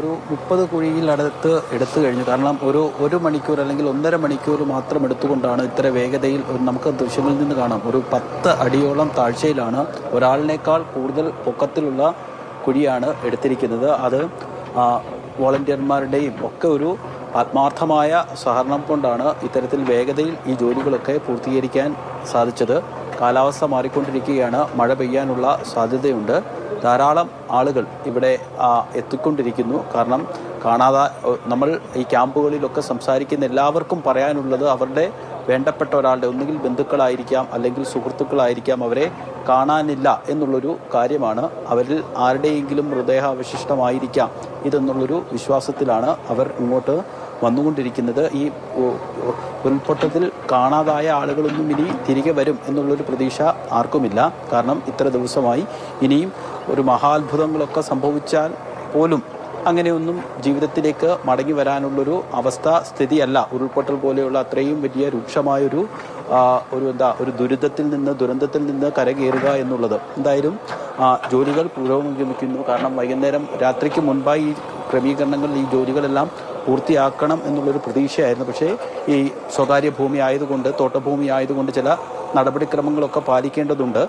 ഒരു മുപ്പത് കുഴിയിലടുത്ത് എടുത്തു കഴിഞ്ഞു. കാരണം ഒരു ഒരു മണിക്കൂർ അല്ലെങ്കിൽ ഒന്നര മണിക്കൂർ മാത്രം എടുത്തുകൊണ്ടാണ് ഇത്ര വേഗതയിൽ നമുക്ക് ദൃശ്യങ്ങളിൽ നിന്ന് കാണാം. ഒരു പത്ത് അടിയോളം താഴ്ചയിലാണ് ഒരാളിനേക്കാൾ കൂടുതൽ പൊക്കത്തിലുള്ള കുഴിയാണ് എടുത്തിരിക്കുന്നത്. അത് വോളണ്ടിയർമാരുടെയും ഒക്കെ ഒരു ആത്മാർത്ഥമായ സഹകരണം കൊണ്ടാണ് ഇത്തരത്തിൽ വേഗതയിൽ ഈ ജോലികളൊക്കെ പൂർത്തീകരിക്കാൻ സാധിച്ചത്. കാലാവസ്ഥ മാറിക്കൊണ്ടിരിക്കുകയാണ്. മഴ പെയ്യാനുള്ള സാധ്യതയുണ്ട്. ധാരാളം ആളുകൾ ഇവിടെ എത്തിക്കൊണ്ടിരിക്കുന്നു. കാരണം കാണാതെ നമ്മൾ ഈ ക്യാമ്പുകളിലൊക്കെ സംസാരിക്കുന്ന എല്ലാവർക്കും പറയാനുള്ളത് അവരുടെ വേണ്ടപ്പെട്ട ഒരാളുടെ ഒന്നുകിൽ ബന്ധുക്കളായിരിക്കാം അല്ലെങ്കിൽ സുഹൃത്തുക്കളായിരിക്കാം അവരെ കാണാനില്ല എന്നുള്ളൊരു കാര്യമാണ്. അവരിൽ ആരുടെയെങ്കിലും മൃതദേഹാവശിഷ്ടമായിരിക്കാം ഇതെന്നുള്ളൊരു വിശ്വാസത്തിലാണ് അവർ ഇങ്ങോട്ട് വന്നുകൊണ്ടിരിക്കുന്നത്. ഈ ഉ- ഉ- ഉരുൾപൊട്ടത്തിൽ കാണാതായ ആളുകളൊന്നും ഇനി തിരികെ വരും എന്നുള്ളൊരു പ്രതീക്ഷ ആർക്കുമില്ല. കാരണം ഇത്ര ദിവസമായി ഇനിയും ഒരു മഹാത്ഭുതങ്ങളൊക്കെ സംഭവിച്ചാൽ പോലും അങ്ങനെയൊന്നും ജീവിതത്തിലേക്ക് മടങ്ങി വരാനുള്ളൊരു അവസ്ഥ സ്ഥിതിയല്ല. ഉരുൾപൊട്ടൽ പോലെയുള്ള അത്രയും വലിയ രൂക്ഷമായൊരു ഒരു എന്താ ഒരു ദുരിതത്തിൽ നിന്ന് ദുരന്തത്തിൽ നിന്ന് കരകയറുക എന്നുള്ളത്. എന്തായാലും ജോലികൾ പുരോഗമിക്കുന്നു കാരണം വൈകുന്നേരം രാത്രിക്ക് മുൻപായി ക്രമീകരണങ്ങൾ ഈ ജോലികളെല്ലാം പൂർത്തിയാക്കണം എന്നുള്ളൊരു പ്രതീക്ഷയായിരുന്നു. പക്ഷേ ഈ സ്വകാര്യ ഭൂമി ആയതുകൊണ്ട് തോട്ടഭൂമി ആയതുകൊണ്ട് ചില നടപടിക്രമങ്ങളൊക്കെ പാലിക്കേണ്ടതുണ്ട്.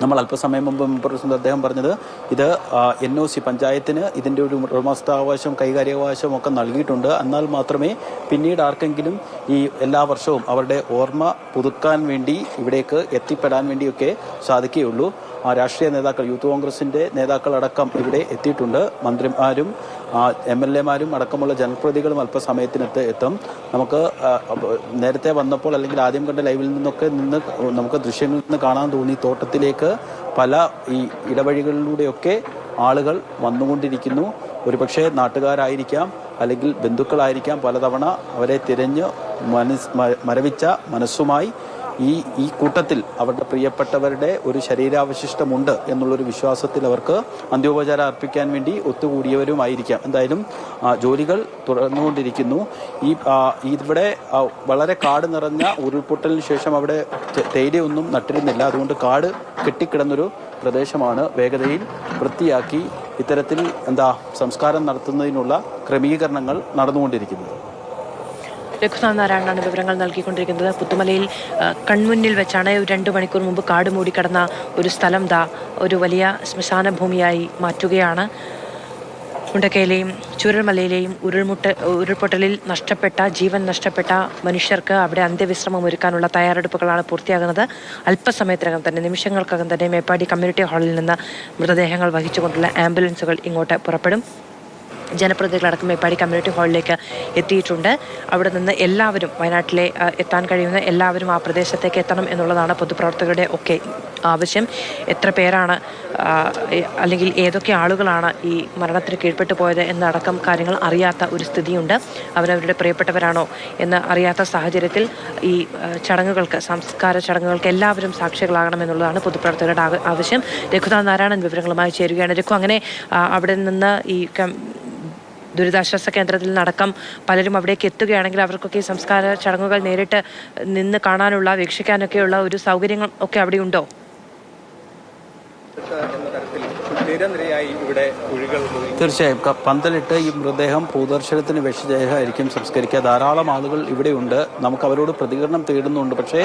നമ്മൾ അല്പസമയം മുമ്പ് പ്രസിഡന്റ് അദ്ദേഹം പറഞ്ഞത് ഇത് എൻ ഒ സി പഞ്ചായത്തിന് ഇതിന്റെ ഒരു ഉടമസ്ഥാവകാശം കൈകാര്യാവകാശം ഒക്കെ നൽകിയിട്ടുണ്ട്. എന്നാൽ മാത്രമേ പിന്നീട് ആർക്കെങ്കിലും ഈ എല്ലാ വർഷവും അവരുടെ ഓർമ്മ പുതുക്കാൻ വേണ്ടി ഇവിടേക്ക് എത്തിപ്പെടാൻ വേണ്ടിയൊക്കെ സാധിക്കുകയുള്ളൂ. രാഷ്ട്രീയ നേതാക്കൾ യൂത്ത് കോൺഗ്രസിന്റെ നേതാക്കളടക്കം ഇവിടെ എത്തിയിട്ടുണ്ട്. മന്ത്രിമാരും എം എൽ എമാരും അടക്കമുള്ള ജനപ്രതികളും അല്പസമയത്തിനകത്ത് എത്തും. നമുക്ക് നേരത്തെ വന്നപ്പോൾ അല്ലെങ്കിൽ ആദ്യം കണ്ട ലൈവിൽ നിന്നൊക്കെ നിന്ന് നമുക്ക് ദൃശ്യങ്ങളിൽ നിന്ന് കാണാൻ തോന്നി. തോട്ടത്തിലേക്ക് പല ഈ ഇടവഴികളിലൂടെയൊക്കെ ആളുകൾ വന്നുകൊണ്ടിരിക്കുന്നു. ഒരുപക്ഷെ നാട്ടുകാരായിരിക്കാം അല്ലെങ്കിൽ ബന്ധുക്കളായിരിക്കാം പലതവണ അവരെ തിരഞ്ഞ് മനസ് മരവിച്ച മനസ്സുമായി ഈ ഈ കൂട്ടത്തിൽ അവരുടെ പ്രിയപ്പെട്ടവരുടെ ഒരു ശരീരാവശിഷ്ടമുണ്ട് എന്നുള്ളൊരു വിശ്വാസത്തിൽ അവർക്ക് അന്ത്യോപചാരം അർപ്പിക്കാൻ വേണ്ടി ഒത്തുകൂടിയവരുമായിരിക്കാം. എന്തായാലും ജോലികൾ തുടർന്നുകൊണ്ടിരിക്കുന്നു. ഈ ഇവിടെ വളരെ കാട് നിറഞ്ഞ ഉരുൾപൊട്ടലിന് ശേഷം അവിടെ തേയിലയൊന്നും നട്ടിരുന്നില്ല. അതുകൊണ്ട് കാട് കെട്ടിക്കിടന്നൊരു പ്രദേശമാണ് വേഗതയിൽ വൃത്തിയാക്കി ഇത്തരത്തിൽ എന്താ സംസ്കാരം നടത്തുന്നതിനുള്ള ക്രമീകരണങ്ങൾ നടന്നുകൊണ്ടിരിക്കുന്നത്. രഘുനാഥ് നാരായണനാണ് വിവരങ്ങൾ നൽകിക്കൊണ്ടിരിക്കുന്നത്. പുത്തുമലയിൽ കൺമുന്നിൽ വെച്ചാണ് ഒരു രണ്ട് മണിക്കൂർ മുമ്പ് കാട് മൂടിക്കിടന്ന ഒരു സ്ഥലം ദാ ഒരു വലിയ ശ്മശാന ഭൂമിയായി മാറ്റുകയാണ്. മുണ്ടക്കയിലെയും ചുരൽമലയിലെയും ഉരുൾമുട്ട ഉരുൾപൊട്ടലിൽ നഷ്ടപ്പെട്ട ജീവൻ നഷ്ടപ്പെട്ട മനുഷ്യർക്ക് അവിടെ അന്ത്യവിശ്രമം ഒരുക്കാനുള്ള തയ്യാറെടുപ്പുകളാണ് പൂർത്തിയാകുന്നത്. അല്പസമയത്തിനകം തന്നെ നിമിഷങ്ങൾക്കകം തന്നെ മേപ്പാടി കമ്മ്യൂണിറ്റി ഹാളിൽ നിന്ന് മൃതദേഹങ്ങൾ വഹിച്ചുകൊണ്ടുള്ള ആംബുലൻസുകൾ ഇങ്ങോട്ട് പുറപ്പെടും. ജനപ്രതിനിധികളടക്കം മേപ്പാടി കമ്മ്യൂണിറ്റി ഹാളിലേക്ക് എത്തിയിട്ടുണ്ട്. അവിടെ നിന്ന് എല്ലാവരും വയനാട്ടിലെ എത്താൻ കഴിയുന്ന എല്ലാവരും ആ പ്രദേശത്തേക്ക് എത്തണം എന്നുള്ളതാണ് പൊതുപ്രവർത്തകരുടെ ഒക്കെ ആവശ്യം. എത്ര പേരാണ് അല്ലെങ്കിൽ ഏതൊക്കെ ആളുകളാണ് ഈ മരണത്തിന് കീഴ്പ്പെട്ടു പോയത് എന്നടക്കം കാര്യങ്ങൾ അറിയാത്ത ഒരു സ്ഥിതിയുണ്ട്. അവരവരുടെ പ്രിയപ്പെട്ടവരാണോ എന്ന് അറിയാത്ത സാഹചര്യത്തിൽ ഈ ചടങ്ങുകൾക്ക് സംസ്കാര ചടങ്ങുകൾക്ക് എല്ലാവരും സാക്ഷികളാകണമെന്നുള്ളതാണ് പൊതുപ്രവർത്തകരുടെ ആവശ്യം. രഘുനാഥ് നാരായണൻ വിവരങ്ങളുമായി ചേരുകയാണ്. രഘു അങ്ങനെ അവിടെ നിന്ന് ഈ ദുരിതാശ്വാസ കേന്ദ്രത്തിൽ നടക്കം പലരും അവിടേക്ക് എത്തുകയാണെങ്കിൽ അവർക്കൊക്കെ ഈ സംസ്കാര ചടങ്ങുകൾ നേരിട്ട് നിന്ന് കാണാനുള്ള വീക്ഷിക്കാനൊക്കെയുള്ള ഒരു സൗകര്യങ്ങൾ ഒക്കെ അവിടെ ഉണ്ടോ എന്ന തരത്തിൽ നിരനിരയായി ഇവിടെ കുഴികൾ തീർച്ചയായും. പന്തലിട്ട് ഈ മൃതദേഹം പൂദർശനത്തിന് വെച്ചദേഹമായിരിക്കും സംസ്കരിക്കുക. ധാരാളം ആളുകൾ ഇവിടെയുണ്ട്. നമുക്ക് അവരോട് പ്രതികരണം തേടുന്നുണ്ട്. പക്ഷേ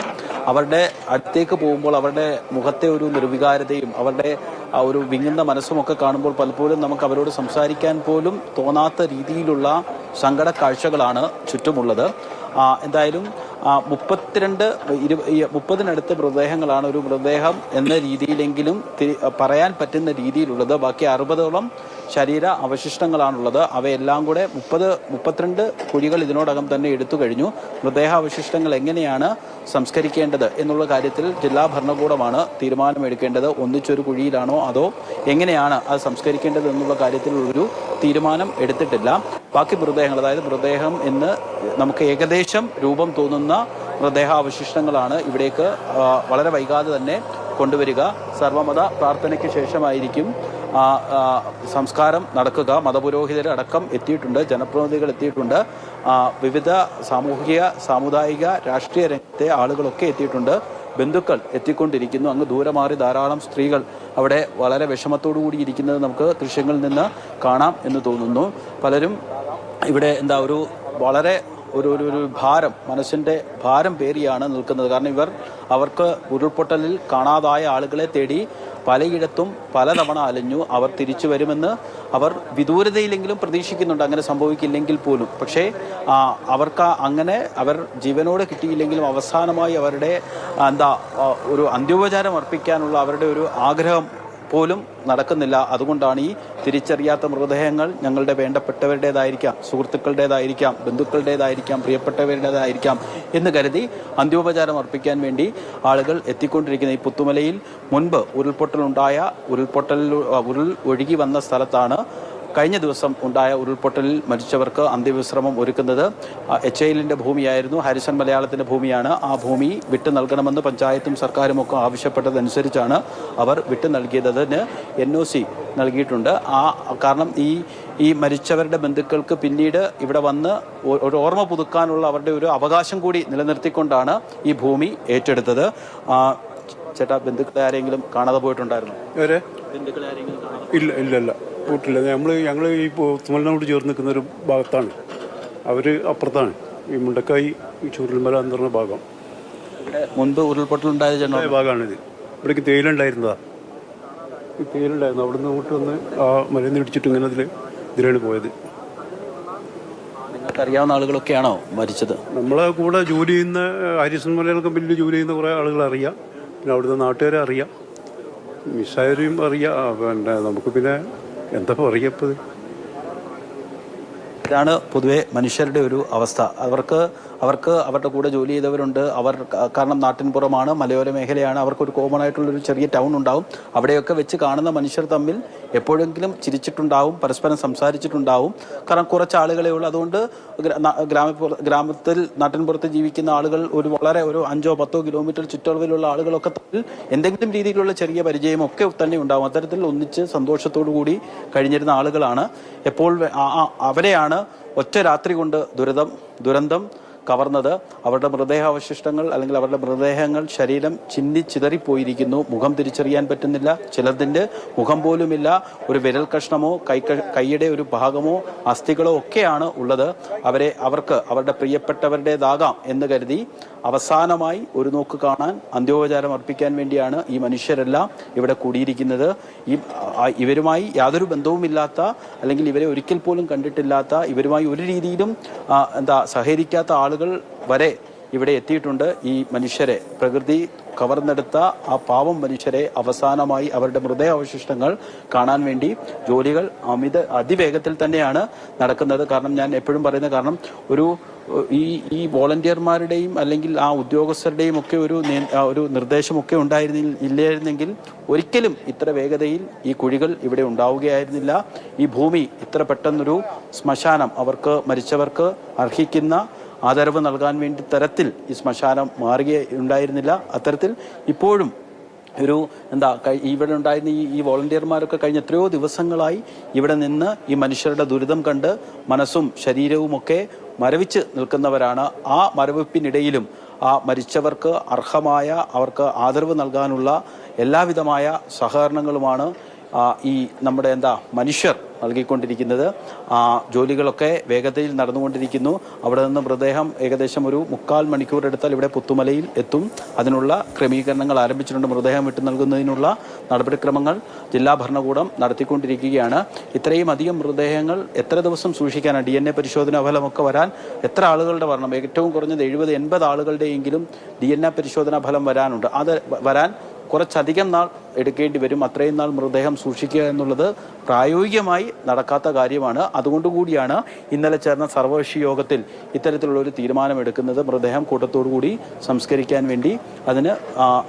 അവരുടെ അടുത്തേക്ക് പോകുമ്പോൾ അവരുടെ മുഖത്തെ ഒരു നിർവികാരതയും അവരുടെ ആ ഒരു വിങ്ങുന്ന മനസ്സുമൊക്കെ കാണുമ്പോൾ പലപ്പോഴും നമുക്ക് അവരോട് സംസാരിക്കാൻ പോലും തോന്നാത്ത രീതിയിലുള്ള സങ്കട കാഴ്ചകളാണ് ചുറ്റുമുള്ളത്. എന്തായാലും മുപ്പത്തിരണ്ട് ഇരു മുപ്പതിനടുത്ത് മൃതദേഹങ്ങളാണ് ഒരു മൃതദേഹം എന്ന രീതിയിലെങ്കിലും പറയാൻ പറ്റുന്ന രീതിയിലുള്ളത്. ബാക്കി അറുപതോളം ശരീര അവശിഷ്ടങ്ങളാണുള്ളത്. അവയെല്ലാം കൂടെ മുപ്പത് മുപ്പത്തിരണ്ട് കുഴികൾ ഇതിനോടകം തന്നെ എടുത്തു കഴിഞ്ഞു. മൃതദേഹാവശിഷ്ടങ്ങൾ എങ്ങനെയാണ് സംസ്കരിക്കേണ്ടത് എന്നുള്ള കാര്യത്തിൽ ജില്ലാ ഭരണകൂടമാണ് തീരുമാനമെടുക്കേണ്ടത്. ഒന്നിച്ചൊരു കുഴിയിലാണോ അതോ എങ്ങനെയാണ് അത് സംസ്കരിക്കേണ്ടത് എന്നുള്ള കാര്യത്തിൽ ഒരു തീരുമാനം എടുത്തിട്ടില്ല. ബാക്കി മൃതദേഹങ്ങൾ അതായത് മൃതദേഹം എന്ന് നമുക്ക് ഏകദേശം രൂപം തോന്നുന്ന മൃതദേഹാവശിഷ്ടങ്ങളാണ് ഇവിടേക്ക് വളരെ വൈകാതെ തന്നെ കൊണ്ടുവരിക. സർവമത പ്രാർത്ഥനയ്ക്ക് ശേഷമായിരിക്കും സംസ്കാരം നടക്കുക. മതപുരോഹിതർ അടക്കം എത്തിയിട്ടുണ്ട്. ജനപ്രതിനിധികൾ എത്തിയിട്ടുണ്ട്. വിവിധ സാമൂഹിക സാമുദായിക രാഷ്ട്രീയ രംഗത്തെ ആളുകളൊക്കെ എത്തിയിട്ടുണ്ട്. ബന്ധുക്കൾ എത്തിക്കൊണ്ടിരിക്കുന്നു. അങ്ങ് ദൂരെ മാറി ധാരാളം സ്ത്രീകൾ അവിടെ വളരെ വിഷമത്തോടു കൂടി ഇരിക്കുന്നത് നമുക്ക് ദൃശ്യങ്ങളിൽ നിന്ന് കാണാം എന്ന് തോന്നുന്നു. പലരും ഇവിടെ എന്താ ഒരു വളരെ ഒരു ഒരു ഒരു ഭാരം മനസ്സിന്റെ ഭാരം പേറിയാണ് നിൽക്കുന്നത്. കാരണം ഇവർ അവർക്ക് ഉരുൾപൊട്ടലിൽ കാണാതായ ആളുകളെ തേടി പലയിടത്തും പലതവണ അലഞ്ഞു അവർ തിരിച്ചു വരുമെന്ന് അവർ വിദൂരതയിലെങ്കിലും പ്രതീക്ഷിക്കുന്നുണ്ട്. അങ്ങനെ സംഭവിക്കില്ലെങ്കിൽ പോലും. പക്ഷേ അവർക്ക് അങ്ങനെ അവർ ജീവനോട് കിട്ടിയില്ലെങ്കിലും അവസാനമായി അവരുടെ എന്താ ഒരു അന്ത്യോപചാരം അർപ്പിക്കാനുള്ള അവരുടെ ഒരു ആഗ്രഹം പോലും നടക്കുന്നില്ല. അതുകൊണ്ടാണ് ഈ തിരിച്ചറിയാത്ത മൃതദേഹങ്ങൾ ഞങ്ങളുടെ വേണ്ടപ്പെട്ടവരുടേതായിരിക്കാം സുഹൃത്തുക്കളുടേതായിരിക്കാം ബന്ധുക്കളുടേതായിരിക്കാം പ്രിയപ്പെട്ടവരുടേതായിരിക്കാം എന്ന് കരുതി അന്ത്യോപചാരം അർപ്പിക്കാൻ വേണ്ടി ആളുകൾ എത്തിക്കൊണ്ടിരിക്കുന്ന ഈ പുത്തുമലയിൽ മുൻപ് ഉരുൾപൊട്ടലുണ്ടായ ഉരുൾപൊട്ടലിൽ ഉരുൾ ഒഴുകി വന്ന സ്ഥലത്താണ് കഴിഞ്ഞ ദിവസം ഉണ്ടായ ഉരുൾപൊട്ടലിൽ മരിച്ചവർക്ക് അന്ത്യവിശ്രമം ഒരുക്കുന്നത് എച്ച് ഐലിന്റെ ഭൂമിയായിരുന്നു. ഹാരിസൺ മലയാളത്തിന്റെ ഭൂമിയാണ്. ആ ഭൂമി വിട്ടു നൽകണമെന്ന് പഞ്ചായത്തും സർക്കാരും ഒക്കെ ആവശ്യപ്പെട്ടതനുസരിച്ചാണ് അവർ വിട്ടു നൽകിയതിന് എൻ ഒ സി നൽകിയിട്ടുണ്ട്. ആ കാരണം ഈ ഈ മരിച്ചവരുടെ ബന്ധുക്കൾക്ക് പിന്നീട് ഇവിടെ വന്ന് ഒരു ഓർമ്മ പുതുക്കാനുള്ള അവരുടെ ഒരു അവകാശം കൂടി നിലനിർത്തിക്കൊണ്ടാണ് ഈ ഭൂമി ഏറ്റെടുത്തത്. ചേട്ടാ ബന്ധുക്കളെ ആരെങ്കിലും കാണാതെ പോയിട്ടുണ്ടായിരുന്നു? ഇല്ല ഇല്ല ഇല്ല. പോയിട്ടില്ല നമ്മൾ ഞങ്ങൾ ഈ തുമലിനോട് ചേർന്ന് നിൽക്കുന്ന ഒരു ഭാഗത്താണ്. അവർ അപ്പുറത്താണ്. ഈ മുണ്ടക്കായി ഈ ചൂരൽമല എന്ന് പറഞ്ഞ ഭാഗം. മുൻപ് ഉരുൾപൊട്ടലുണ്ടായ ഭാഗമാണിത്. ഇവിടേക്ക് തേയിലുണ്ടായിരുന്നതാ ഈ തേയിലുണ്ടായിരുന്നു അവിടെ നിന്ന് ഇങ്ങോട്ട് വന്ന് ആ മലയിൽ നിന്ന് ഇടിച്ചിട്ട് ഇങ്ങനെ അതിൽ ഇതിലാണ് പോയത്. അറിയാവുന്ന ആളുകളൊക്കെയാണോ മരിച്ചത്? നമ്മളെ കൂടെ ജോലി ചെയ്യുന്ന ഹാരിസൺ മലയാളം കമ്പനിയിൽ ജോലി ചെയ്യുന്ന കുറേ ആളുകൾ അറിയാം. പിന്നെ അവിടുത്തെ നാട്ടുകാരെ അറിയാം. മിസ്സായവരെയും അറിയാം. പിന്നെ നമുക്ക് പിന്നെ എന്താ പറയപ്പത് ഇതാണ് പൊതുവെ മനുഷ്യരുടെ ഒരു അവസ്ഥ. അവർക്ക് അവർക്ക് അവരുടെ കൂടെ ജോലി ചെയ്തവരുണ്ട്. അവർ കാരണം നാട്ടിൻപുറമാണ് മലയോര മേഖലയാണ്. അവർക്കൊരു കോമൺ ആയിട്ടുള്ളൊരു ചെറിയ ടൗൺ ഉണ്ടാവും. അവിടെയൊക്കെ വെച്ച് കാണുന്ന മനുഷ്യർ തമ്മിൽ എപ്പോഴെങ്കിലും ചിരിച്ചിട്ടുണ്ടാവും പരസ്പരം സംസാരിച്ചിട്ടുണ്ടാവും. കാരണം കുറച്ച് ആളുകളെ ഉള്ളൂ. അതുകൊണ്ട് ഗ്രാമ ഗ്രാമത്തിൽ നാട്ടിൻപുറത്ത് ജീവിക്കുന്ന ആളുകൾ ഒരു വളരെ ഒരു അഞ്ചോ പത്തോ കിലോമീറ്റർ ചുറ്റളവിലുള്ള ആളുകളൊക്കെ തമ്മിൽ എന്തെങ്കിലും രീതിയിലുള്ള ചെറിയ പരിചയം ഒക്കെ തന്നെ ഉണ്ടാവും. അത്തരത്തിൽ ഒന്നിച്ച് സന്തോഷത്തോടു കൂടി കഴിഞ്ഞിരുന്ന ആളുകളാണ്. എപ്പോൾ വെ- ഒറ്റ രാത്രി കൊണ്ട് ദുരിതം ദുരന്തം കവർന്നത്. അവരുടെ മൃതദേഹാവശിഷ്ടങ്ങൾ അല്ലെങ്കിൽ അവരുടെ മൃതദേഹങ്ങൾ ശരീരം ചിന്നി ചിതറിപ്പോയിരിക്കുന്നു. മുഖം തിരിച്ചറിയാൻ പറ്റുന്നില്ല. ചിലതിന്റെ മുഖം പോലുമില്ല. ഒരു വിരൽ കഷ്ണമോ കൈ കൈയുടെ ഒരു ഭാഗമോ അസ്ഥികളോ ഒക്കെയാണ് ഉള്ളത്. അവരെ അവർക്ക് അവരുടെ പ്രിയപ്പെട്ടവരുടേതാകാം എന്ന് കരുതി അവസാനമായി ഒരു നോക്ക് കാണാൻ അന്ത്യോപചാരം അർപ്പിക്കാൻ വേണ്ടിയാണ് ഈ മനുഷ്യരെല്ലാം ഇവിടെ കൂടിയിരിക്കുന്നത്. ഈ ഇവരുമായി യാതൊരു ബന്ധവുമില്ലാത്ത അല്ലെങ്കിൽ ഇവരെ ഒരിക്കൽ പോലും കണ്ടിട്ടില്ലാത്ത ഇവരുമായി ഒരു രീതിയിലും എന്താ സഹകരിക്കാത്ത ആളുകൾ വരെ ഇവിടെ എത്തിയിട്ടുണ്ട് ഈ മനുഷ്യരെ. പ്രകൃതി കവർന്നെടുത്ത ആ പാവം മനുഷ്യരെ അവസാനമായി അവരുടെ മൃതദേഹാവശിഷ്ടങ്ങൾ കാണാൻ വേണ്ടി ജോലികൾ അമിത അതിവേഗത്തിൽ തന്നെയാണ് നടക്കുന്നത്. കാരണം ഞാൻ എപ്പോഴും പറയുന്ന കാരണം ഒരു ഈ ഈ വോളണ്ടിയർമാരുടെയും അല്ലെങ്കിൽ ആ ഉദ്യോഗസ്ഥരുടെയും ഒക്കെ ഒരു ഒരു നിർദ്ദേശമൊക്കെ ഉണ്ടായിരുന്നില്ല ഇല്ലായിരുന്നെങ്കിൽ ഒരിക്കലും ഇത്ര വേഗതയിൽ ഈ കുഴികൾ ഇവിടെ ഉണ്ടാവുകയായിരുന്നില്ല. ഈ ഭൂമി ഇത്ര പെട്ടെന്നൊരു ശ്മശാനം അവർക്ക് മരിച്ചവർക്ക് അർഹിക്കുന്ന ആദരവ് നൽകാൻ വേണ്ടി തരത്തിൽ ഈ ശ്മശാനം മാറുകയുണ്ടായിരുന്നില്ല അത്തരത്തിൽ ഇപ്പോഴും ഒരു എന്താ ഇവിടെ ഉണ്ടായിരുന്ന ഈ ഈ വോളണ്ടിയർമാരൊക്കെ കഴിഞ്ഞ എത്രയോ ദിവസങ്ങളായി ഇവിടെ നിന്ന് ഈ മനുഷ്യരുടെ ദുരിതം കണ്ട് മനസ്സും ശരീരവുമൊക്കെ മരവിച്ച് നിൽക്കുന്നവരാണ്. ആ മരവിപ്പിനിടയിലും ആ മരിച്ചവർക്ക് അർഹമായ അവർക്ക് ആദരവ് നൽകാനുള്ള എല്ലാവിധമായ സഹകരണങ്ങളുമാണ് ഈ നമ്മുടെ എന്താ മനുഷ്യർ നൽകിക്കൊണ്ടിരിക്കുന്നത്. ആ ജോലികളൊക്കെ വേഗതയിൽ നടന്നുകൊണ്ടിരിക്കുന്നു. അവിടെ നിന്ന് മൃതദേഹം ഏകദേശം ഒരു മുക്കാൽ മണിക്കൂർ എടുത്താൽ ഇവിടെ പുത്തുമലയിൽ എത്തും. അതിനുള്ള ക്രമീകരണങ്ങൾ ആരംഭിച്ചിട്ടുണ്ട്. മൃതദേഹം വിട്ടു നൽകുന്നതിനുള്ള നടപടിക്രമങ്ങൾ ജില്ലാ ഭരണകൂടം നടത്തിക്കൊണ്ടിരിക്കുകയാണ്. ഇത്രയും അധികം മൃതദേഹങ്ങൾ എത്ര ദിവസം സൂക്ഷിക്കാനാണ്? ഡി എൻ എ പരിശോധന ഫലമൊക്കെ വരാൻ എത്ര ആളുകളുടെ വരണം ഏറ്റവും കുറഞ്ഞത് എഴുപത് എൺപത് ആളുകളുടെയെങ്കിലും ഡി എൻ എ പരിശോധനാ ഫലം വരാനുണ്ട്. അത് വരാൻ കുറച്ചധികം നാൾ എടുക്കേണ്ടി വരും. അത്രയും നാൾ മൃതദേഹം സൂക്ഷിക്കുക എന്നുള്ളത് പ്രായോഗികമായി നടക്കാത്ത കാര്യമാണ്. അതുകൊണ്ടുകൂടിയാണ് ഇന്നലെ ചേർന്ന സർവകക്ഷി യോഗത്തിൽ ഇത്തരത്തിലുള്ള ഒരു തീരുമാനമെടുക്കുന്നത്. മൃതദേഹം കൂടി സംസ്കരിക്കാൻ വേണ്ടി അതിന്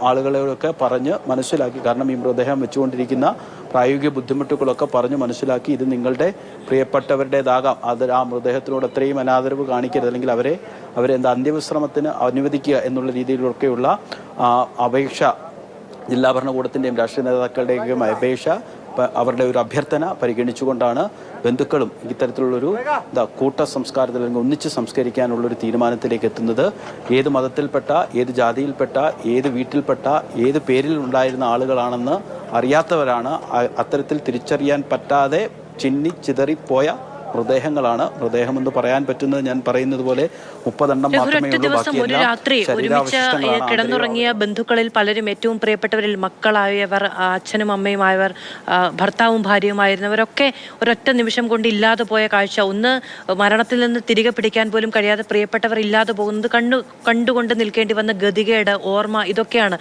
ആളുകളെയൊക്കെ പറഞ്ഞ് മനസ്സിലാക്കി കാരണം ഈ മൃതദേഹം വെച്ചുകൊണ്ടിരിക്കുന്ന പ്രായോഗിക ബുദ്ധിമുട്ടുകളൊക്കെ പറഞ്ഞ് മനസ്സിലാക്കി ഇത് നിങ്ങളുടെ പ്രിയപ്പെട്ടവരുടേതാകാം. അത് ആ മൃതദേഹത്തിനോട് അത്രയും അനാദരവ് കാണിക്കരുത്. അല്ലെങ്കിൽ അവരെ അവരെ എന്താ അന്ത്യവിശ്രമത്തിന് അനുവദിക്കുക എന്നുള്ള രീതിയിലൊക്കെയുള്ള അപേക്ഷ ജില്ലാ ഭരണകൂടത്തിന്റെയും രാഷ്ട്രീയ നേതാക്കളുടെയും അപേക്ഷ അവരുടെ ഒരു അഭ്യർത്ഥന പരിഗണിച്ചുകൊണ്ടാണ് ബന്ധുക്കളും ഇത്തരത്തിലുള്ളൊരു എന്താ കൂട്ട സംസ്കാരത്തിൽ അല്ലെങ്കിൽ ഒന്നിച്ച് സംസ്കരിക്കാനുള്ള ഒരു തീരുമാനത്തിലേക്ക് എത്തുന്നത്. ഏത് മതത്തിൽപ്പെട്ട ഏത് ജാതിയിൽപ്പെട്ട ഏത് വീട്ടിൽപ്പെട്ട ഏത് പേരിൽ ഉണ്ടായിരുന്ന ആളുകളാണെന്ന് അറിയാത്തവരാണ് അത്തരത്തിൽ തിരിച്ചറിയാൻ പറ്റാതെ ചിന്നി ചിതറിപ്പോയ മൃതദേഹങ്ങളാണ് മൃതദേഹം എന്ന് പറയാൻ പറ്റുന്നത് ഞാൻ പറയുന്നത് പോലെ മുപ്പതെണ്ണം മാത്രമേ ഉള്ളൂ. കിടന്നുറങ്ങിയ ബന്ധുക്കളിൽ പലരും ഏറ്റവും പ്രിയപ്പെട്ടവരിൽ മക്കളായവർ അച്ഛനും അമ്മയുമായവർ ആയവർ ഭർത്താവും ഭാര്യയുമായിരുന്നവരൊക്കെ ഒരൊറ്റ നിമിഷം കൊണ്ട് ഇല്ലാതെ പോയ കാഴ്ച. ഒന്ന് മരണത്തിൽ നിന്ന് തിരികെ പിടിക്കാൻ പോലും കഴിയാതെ പ്രിയപ്പെട്ടവർ ഇല്ലാതെ പോകുന്നത് കണ്ണു കണ്ടുകൊണ്ട് നിൽക്കേണ്ടി വന്ന ഗതികേട് ഓർമ്മ ഇതൊക്കെയാണ്.